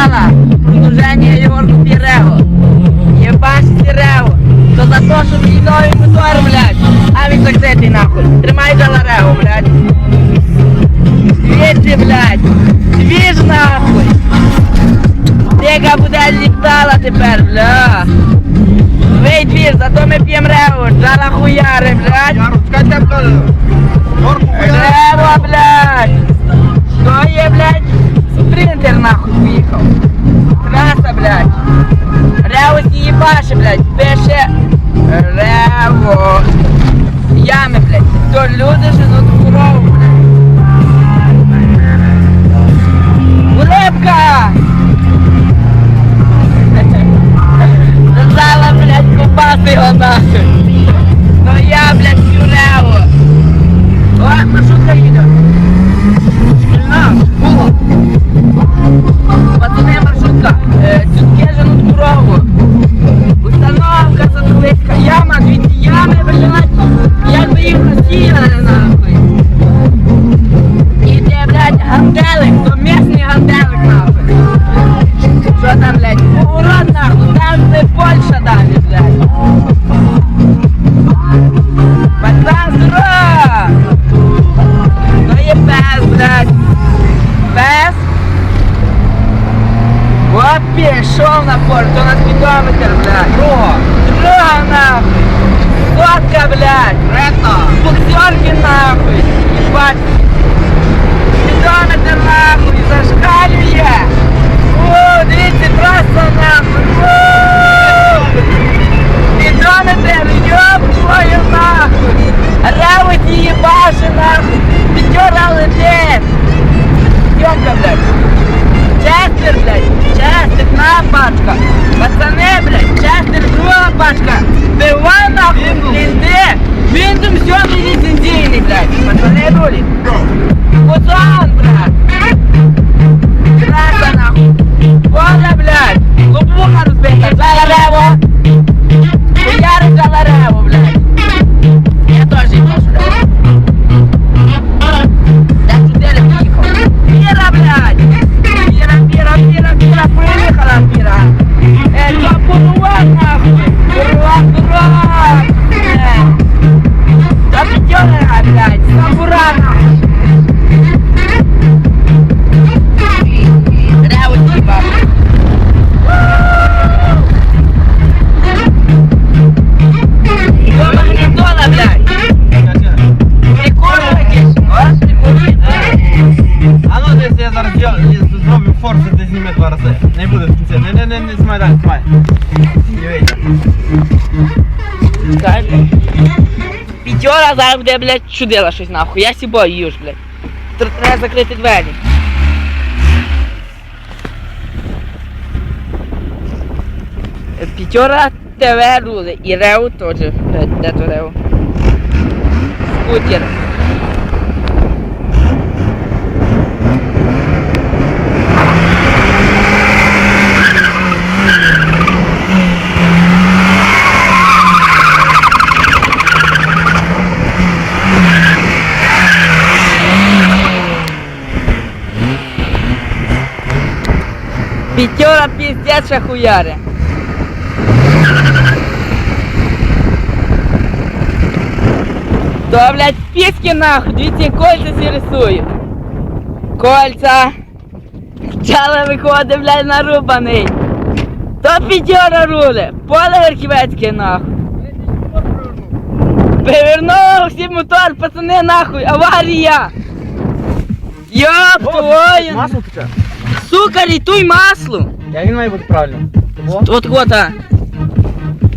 стала продовження його Рево. Єбаш. То за те, що мій новий мотор, блядь. А він закритий нахуй. Тримай Рево, блядь. Світи, блядь. Свіж нахуй. Тика буде літала тепер, бля. Вий двір, зато ми п'ємо Рево. Жара хуяри, блядь. Я тебе. Норку Рево, блядь! Что є, блядь? Нахуй поїхав. Траса, блядь. Рево їбаше, блядь. Пише Рево. Ями, блядь. То люди женуть корову, блядь. Улыбка! Зала, блядь, купати його нахуй. Їх розсіяли, нахуй. Іде, блядь, ганделик, то місний ганделик, нахуй. Що там, блядь, поворот, нахуй, там де Польща далі, блядь. Пацан, здорово! То є пес, блядь. Пес. От пішов на порт, то на спідометр, блядь. Знімай. Не вийде. Дай, блядь. Зараз буде, блядь, чудила щось нахуй. Я сібо їж, блядь. Тр- Треба закрити двері. П'ятьора ТВ рули. І Реу теж. Де то Реу? Скутер. П'ятьора піздець ще хуяри. То, блядь, піски нахуй, дивіться, кольця всі рисують. Кольця. Чала виходить, блядь, нарубаний. То п'ятьора рули. Поле верхівецьке нахуй. Перевернув всі мотор, пацани, нахуй, аварія. Йоп твою. Масло таке? Сука, рятуй масло. Як він має бути правильно? Того? От вот, а.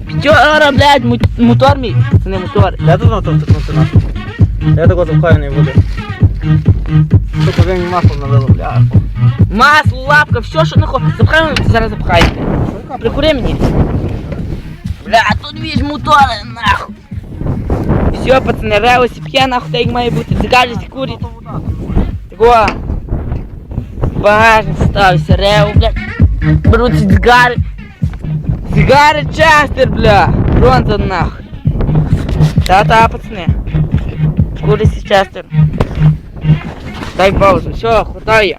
П'ятьора, блядь, му- мотор мій. Це не мотор. Я тут мотор втикнути нахуй. Я такого запхаю не буде. Сука, ви мені масло налило, бля. Масло, лапка, все, що не хочеш. Запхай мене, зараз запхай. Прикури мені. Бля, тут віж мотори, нахуй. Все, пацани, реусі п'є, нахуй, так як має бути. Цикарі курить. Такого. Багажник стався, реу, блядь. Беруть ці цигары. Цигары частер, бля. Бронза нахуй. Та-та, пацани. Курить частер. Дай паузу. Все, хватає.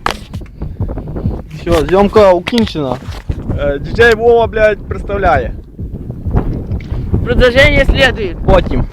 Все, зйомка укінчена. Е, Діджей Вова, блядь, представляє. Продовження слідує. Потім.